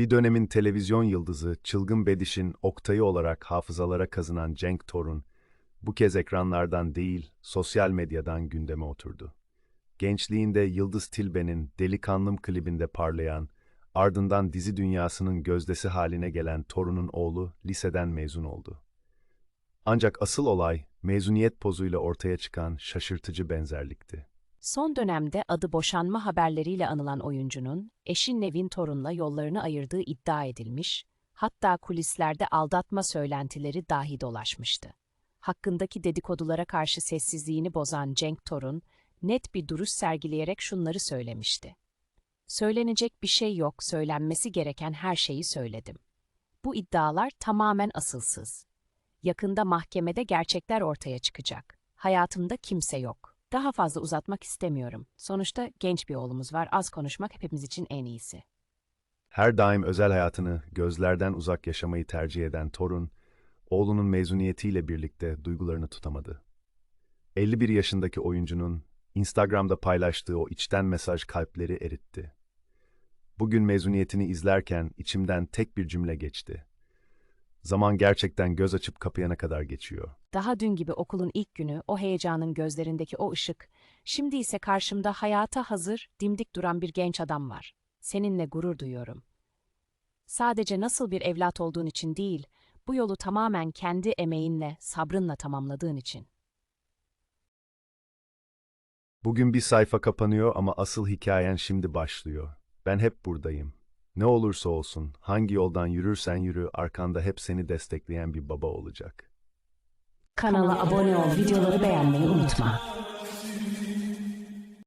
Bir dönemin televizyon yıldızı, çılgın Bediş'in oktayı olarak hafızalara kazınan Cenk Torun, bu kez ekranlardan değil, sosyal medyadan gündeme oturdu. Gençliğinde Yıldız Tilbe'nin Delikanlım klibinde parlayan, ardından dizi dünyasının gözdesi haline gelen Torun'un oğlu liseden mezun oldu. Ancak asıl olay, mezuniyet pozuyla ortaya çıkan şaşırtıcı benzerlikti. Son dönemde adı boşanma haberleriyle anılan oyuncunun, eşi Nevin Torun'la yollarını ayırdığı iddia edilmiş, hatta kulislerde aldatma söylentileri dahi dolaşmıştı. Hakkındaki dedikodulara karşı sessizliğini bozan Cenk Torun, net bir duruş sergileyerek şunları söylemişti. Söylenecek bir şey yok, söylenmesi gereken her şeyi söyledim. Bu iddialar tamamen asılsız. Yakında mahkemede gerçekler ortaya çıkacak. Hayatımda kimse yok. Daha fazla uzatmak istemiyorum. Sonuçta genç bir oğlumuz var. Az konuşmak hepimiz için en iyisi. Her daim özel hayatını gözlerden uzak yaşamayı tercih eden torun, oğlunun mezuniyetiyle birlikte duygularını tutamadı. 51 yaşındaki oyuncunun Instagram'da paylaştığı o içten mesaj kalpleri eritti. Bugün mezuniyetini izlerken içimden tek bir cümle geçti. Zaman gerçekten göz açıp kapayana kadar geçiyor. Daha dün gibi okulun ilk günü, o heyecanın gözlerindeki o ışık, şimdi ise karşımda hayata hazır, dimdik duran bir genç adam var. Seninle gurur duyuyorum. Sadece nasıl bir evlat olduğun için değil, bu yolu tamamen kendi emeğinle, sabrınla tamamladığın için. Bugün bir sayfa kapanıyor ama asıl hikayen şimdi başlıyor. Ben hep buradayım. Ne olursa olsun, hangi yoldan yürürsen yürü, arkanda hep seni destekleyen bir baba olacak. Kanala abone ol, videoları beğenmeyi unutma.